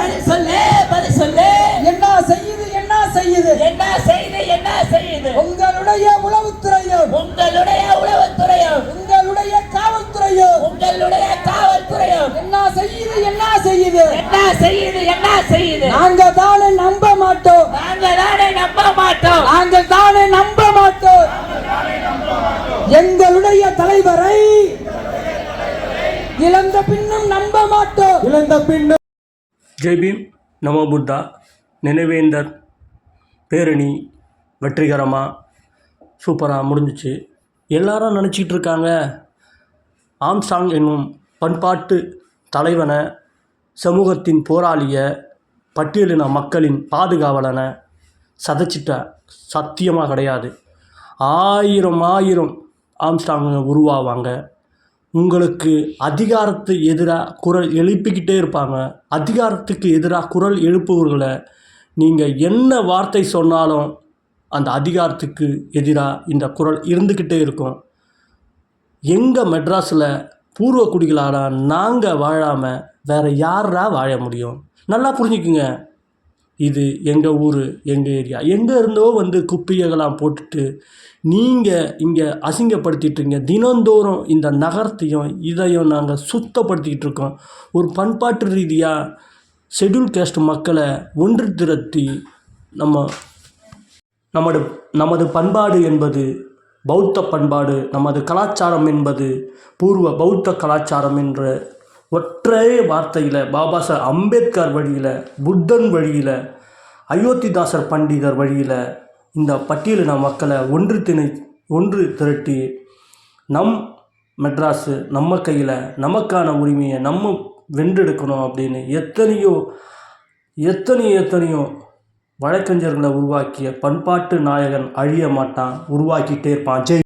பதில் சொல்லு பதில் சொல்லு. என்ன செய்யுது என்ன செய்யுது? என்ன செய்து என்ன செய்யுது உங்களுடைய உளவுத்துறையும் உங்களுடைய உளவுத்துறையும் உங்களுடைய காவல்துறையும் உங்களுடைய காவல்துறையும். என்ன செய்யுது என்ன செய்யுது? என்ன செய்யுது என்ன செய்யுது? நாங்க தானே நம்ப மாட்டோம். நாங்க தானே நம்ப மாட்டோம். நாங்கள் தானே நம்ப மாட்டோம். எங்களுடைய தலைவரை இழந்த பின்னும் நம்ப மாட்டோம். இழந்த பின்னும் ஜெய்பீம் நமோ புத்தா நினைவேந்தர் பேரணி வெற்றிகரமாக சூப்பராக முடிஞ்சிச்சு. எல்லாரும் நினச்சிட்டு இருக்காங்க. ஆம்சாங் என்னும் பண்பாட்டு தலைவனை சமூகத்தின் போராளியை பட்டியலின மக்களின் பாதுகாவலனை சதைச்சிட்ட சத்தியமாக கிடையாது. ஆயிரம் ஆயிரம் ஆம்ஸ்டாங்க உருவாவாங்க. உங்களுக்கு அதிகாரத்து எதிராக குரல் எழுப்பிக்கிட்டே இருப்பாங்க. அதிகாரத்துக்கு எதிராக குரல் எழுப்புவர்களை நீங்கள் என்ன வார்த்தை சொன்னாலும் அந்த அதிகாரத்துக்கு எதிராக இந்த குரல் இருந்துக்கிட்டே இருக்கும். எங்கள் மெட்ராஸில் பூர்வ குடிகளான நாங்கள் வாழாமல் வேறு யாரா வாழ முடியும்? நல்லா புரிஞ்சுக்குங்க. இது எங்கள் ஊர் எங்கள் ஏரியா. எங்கே இருந்தோ வந்து குப்பையெல்லாம் போட்டுட்டு நீங்கள் இங்கே அசிங்கப்படுத்திட்டுருங்க தினந்தோறும் இந்த நகரத்தையும் இதையும் நாங்கள் சுத்தப்படுத்திக்கிட்டு இருக்கோம். ஒரு பண்பாட்டு ரீதியாக ஷெடியூல் கேஸ்ட் மக்களை ஒன்று திரட்டி நம்ம நமது நமது பண்பாடு என்பது பௌத்த பண்பாடு நமது கலாச்சாரம் என்பது பூர்வ பௌத்த கலாச்சாரம் என்ற ஒற்றை வார்த்தையில் பாபா சார் அம்பேத்கர் வழியில் புத்தன் வழியில் அயோத்திதாசர் பண்டிதர் வழியில் இந்த பட்டியலின மக்களை ஒன்று திணை ஒன்று திரட்டி நம் மெட்ராஸு நம்ம கையில் நமக்கான உரிமையை நம்ம வென்றெடுக்கணும் அப்படின்னு எத்தனையோ எத்தனையோ எத்தனையோ வழக்கறிஞர்களை உருவாக்கிய பண்பாட்டு நாயகன் அழிய மாட்டான் உருவாக்கிட்டே இருப்பான். ஜெய்